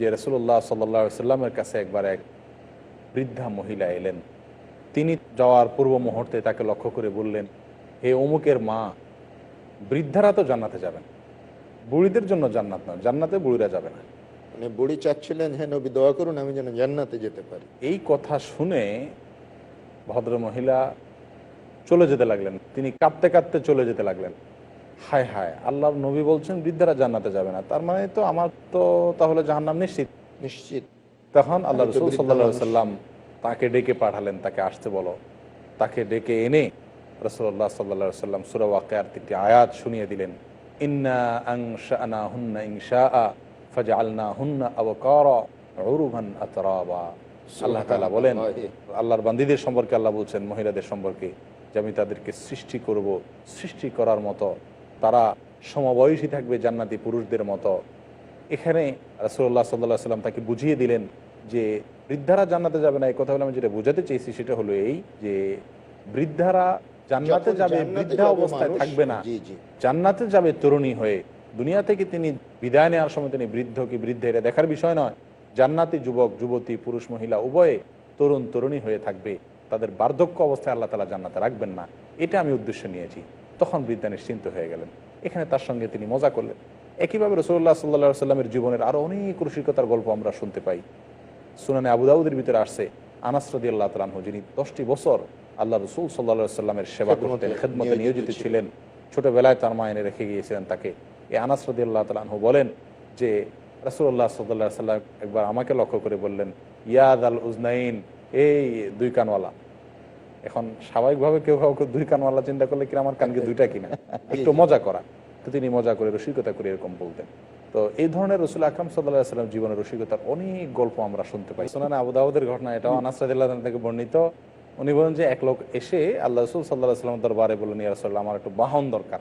যে রসুল্লাহ সাল্লা সাল্লামের কাছে একবার এক বৃদ্ধা মহিলা এলেন। তিনি যাওয়ার পূর্ব মুহূর্তে তাকে লক্ষ্য করে বললেন হে অমুকের মা বৃদ্ধারা তো জান্নাতে যাবেন। বুড়িদের জন্য জান্নাত না জান্নাতে বুড়িরা যাবে না। মানে বুড়ি চাচ্ছিলেন হ্যাঁ নবী দোয়া করুন আমি যেন জান্নাতে যেতে পারি। এই কথা শুনে ভদ্র মহিলা চলে যেতে লাগলেন। তিনি কাঁদতে কাঁদতে চলে যেতে লাগলেন। হায় হায় আল্লাহর নবী বলছেন বৃদ্ধারা জান্নাতে যাবে না। তার মানে তো আমার তো তাহলে জাহান্নাম নিশ্চিত। নিশ্চিত। তখন আল্লাহ রসুল সাল্লা সাল্লাম তাকে ডেকে পাঠালেন তাকে আসতে বলো। তাকে ডেকে এনে রসুল্লাহ সাল্লা সাল্লাম সুরা ওয়াকেয়ার তিনটি আয়াত শুনিয়ে দিলেন। ইন্না আংশানা হুন্না ইংশা ফাজা আলনা হুন্না আবকার আতরাবা। আল্লাহ তাআলা বলেন আল্লাহর বান্দিদের সম্পর্কে আল্লাহ বলছেন মহিলাদের সম্পর্কে যে আমি তাদেরকে সৃষ্টি করব সৃষ্টি করার মতো তারা সমবয়সী থাকবে জান্নাতি পুরুষদের মতো। এখানে রাসুল্লাহ সাল্লাহ সাল্লাম তাকে বুঝিয়ে দিলেন যে বৃদ্ধারা জান্নাতে যাবে না। এই কথা আমি যেটা বোঝাতে চেয়েছি সেটা হলো এই যে বৃদ্ধারা জান্নাতে যাবে বৃদ্ধা অবস্থায় থাকবে না। জান্নাতে যাবে তরুণী হয়ে। দুনিয়া থেকে তিনি বিদায় নেওয়ার সময় তিনি বৃদ্ধ কি বৃদ্ধ এটা দেখার বিষয় নয়। জান্নাতি যুবক যুবতী পুরুষ মহিলা উভয়ে তরুণ তরুণী হয়ে থাকবে। তাদের বার্ধক্য অবস্থায় আল্লাহ তালা জান্নাতে রাখবেন না। এটা আমি উদ্দেশ্য নিয়েছি। তখন বৃদ্ধা নিশ্চিন্ত হয়ে গেলেন। এখানে তার সঙ্গে তিনি মজা করলেন। একইভাবে রসুল্লাহ সাল্লা সাল্লামের জীবনের আরও অনেক রসিকতার গল্প আমরা শুনতে পাই। সুনানে আবুদাউদের ভিতরে আসছে আনাসরদি আল্লাহ তালাহ যিনি দশটি বছর আল্লাহ রসুল সাল্লা সাল্লামের সেবা করতেন খেদমতে নিয়োজিত ছিলেন। ছোটবেলায় তার মা এনে রেখে গিয়েছিলেন তাকে। এই আনাসরদি আল্লাহ তালাহু বলেন যে রসুল্লাহ সাল্লাহ সাল্লাম একবার আমাকে লক্ষ্য করে বললেন ইয়াদ আল উজনাইন এই দুই কানওয়ালা এখন স্বাভাবিকভাবে কেউ কাউকে দুই কানওয়ালা চিন্তা করলে কিনা আমার কানকে দুইটা কিনা? একটু মজা করা। তো তিনি মজা করে রসিকতা করে এরকম বলতেন। তো এই ধরনের রসুল আকরাম সাল্লাহ সাল্লাম জীবনের রসিকতার অনেক গল্প আমরা শুনতে পাই। সোনান আবুদাউদের ঘটনা এটাও আনাসাদিল্লাহ থেকে বর্ণিত। উনি বলেন যে এক লোক এসে আল্লাহ রসুল সাল্লাহ সাল্লাম দরবারে বলেন ইয়া আমার একটু বাহন দরকার।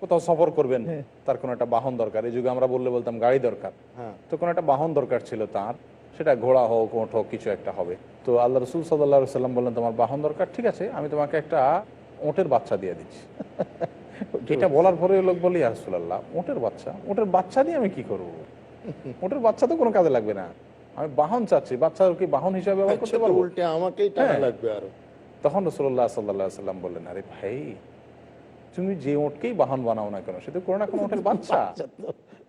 কোথাও সফর করবেন তার কোনো একটা বাহন দরকার। এই যুগে আমরা বললে বলতাম গাড়ি দরকার। হ্যাঁ। তো কোনো একটা বাহন দরকার ছিল তার। সেটা ঘোড়া হোক ওঠ হোক কিছু একটা হবে। তো আল্লাহ রসুল সাল্লাহ সাল্লাম বললেন তোমার বাহন দরকার ঠিক আছে আমি তোমাকে একটা ওটের বাচ্চা দিয়ে দিচ্ছি। এটা বলার পরে লোক বলি রসুল্লাহ ওটের বাচ্চা? ওটের বাচ্চা দিয়ে আমি কি করব? ওটের বাচ্চা তো কোনো কাজে লাগবে না। আমি বাহন চাচ্ছি বাচ্চা কি বাহন হিসাবে ব্যবহার করতে পারব? উল্টে আমাকেই টাকা হ্যাঁ। লাগবে আরও। তখন রসুল্লাহ সাল্লাহ সাল্লাম বললেন আরে ভাই তুমি যে ওটকেই বাহন বানাও না কেন সে তো কোনো না কোনো ওটের বাচ্চা।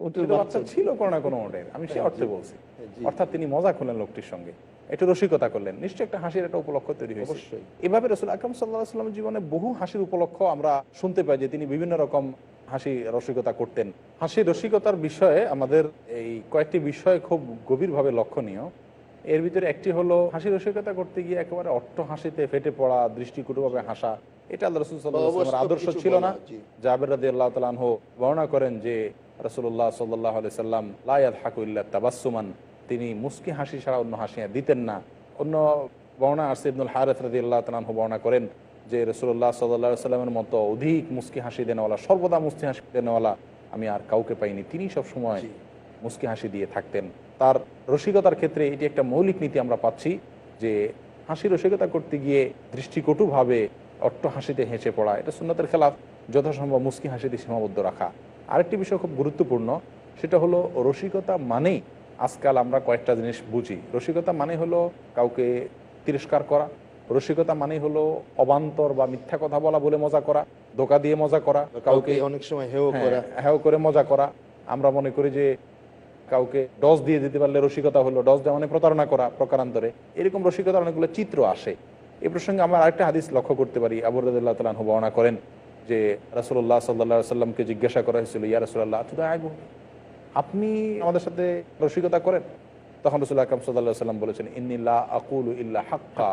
বাচ্চা ছিল কোনো না কোনো আমি সে অর্থে বলছি। অর্থাৎ তিনি মজা করলেন লোকটির সঙ্গে। একটু রসিকতা করলেন। নিশ্চয়ই একটা হাসির একটা উপলক্ষ তৈরি হয়েছে। অবশ্যই। এভাবে রসুল আকরম সাল্লাহ সাল্লামের জীবনে বহু হাসির উপলক্ষ আমরা শুনতে পাই যে তিনি বিভিন্ন রকম হাসি রসিকতা করতেন। হাসি রসিকতার বিষয়ে আমাদের এই কয়েকটি বিষয় খুব গভীরভাবে লক্ষণীয়। এর ভিতরে একটি হলো হাসি রসিকতা করতে গিয়ে একেবারে অট্ট হাসিতে ফেটে পড়া দৃষ্টিকটুভাবে হাসা। এটা আল্লাহ রসুল সাল্লাহ আদর্শ ছিল না। জাবের রাদি আল্লাহ তালাহ বর্ণনা করেন যে রসুল্লাহ সাল্লাহ আলি সাল্লাম লায়াদ হাকুল্লাহ তাবাসুমান তিনি মুস্কি হাসি ছাড়া অন্য হাসি দিতেন না। অন্য বর্ণা আর ইবনুল হারেথ রাদি আল্লাহ তালাহ বর্ণনা করেন যে রসুল্লাহ সাল্লাহ সাল্লামের মতো অধিক মুস্কি হাসি দেনেওয়ালা সর্বদা মুস্কি হাসি দেনেওয়ালা আমি আর কাউকে পাইনি। তিনি সব সময় মুস্কি হাসি দিয়ে থাকতেন। তার রসিকতার ক্ষেত্রে এটি একটা মৌলিক নীতি আমরা পাচ্ছি যে হাসি রসিকতা করতে গিয়ে দৃষ্টিকটুভাবে অট্ট হাসিতে হেসে পড়া এটা সুন্নতের খেলাফ যথাসম্ভব মুস্কি হাসিতে সীমাবদ্ধ রাখা। আরেকটি বিষয় খুব গুরুত্বপূর্ণ সেটা হলো রসিকতা মানেই আজকাল আমরা কয়েকটা জিনিস বুঝি। রসিকতা মানে হলো কাউকে তিরস্কার করা রসিকতা মানে হলো অবান্তর বা মিথ্যা কথা বলা বলে মজা করা ধোকা দিয়ে মজা করা কাউকে অনেক সময় হেও হ্যাঁ, করা। হ্যাঁ করে মজা করা। আমরা মনে করি যে কাউকে ডস দিয়ে দিতে পারলে রসিকতা হলো ডস দেওয়া মানে প্রতারণা করা প্রকারান্তরে। এরকম রসিকতার অনেকগুলো চিত্র আসে। এই প্রসঙ্গে আমরা আরেকটা হাদিস লক্ষ্য করতে পারি। আবুরদুল্লাহ তালাহ বর্ণনা করেন যে রাসুল্লাহ সাল্লাহ সাল্লামকে জিজ্ঞাসা করা হয়েছিল ইয়া রাসুল্লাহ তুদা আইব আপনি আমাদের সাথে রসিকতা করেন? তখন রসুল আকরম সাল্লাহ সাল্লাম বলেছেন ইন্নিল্লা আকুল ইল্লা হাক্কা,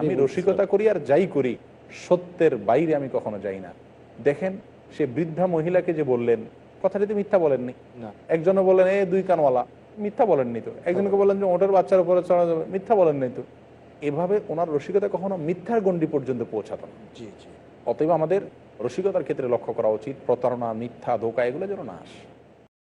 আমি রসিকতা করি আর যাই করি সত্যের বাইরে আমি কখনো যাই না। দেখেন সে বৃদ্ধা মহিলাকে যে বললেন কথাটি তো মিথ্যা বলেননি। না। একজনে বলেন এ দুই কানওয়ালা। মিথ্যা বলেননি তো। একজনকে বলেন যে ওটার বাচ্চার উপরে চড়া যাবে। মিথ্যা বলেননি তো। এভাবে ওনার রসিকতা কখনো মিথ্যার গণ্ডি পর্যন্ত পৌঁছাতো না। জি জি। অতএব আমাদের রসিকতার ক্ষেত্রে লক্ষ্য করা উচিত প্রতারণা মিথ্যা ধোকা এগুলো যেন না আসে।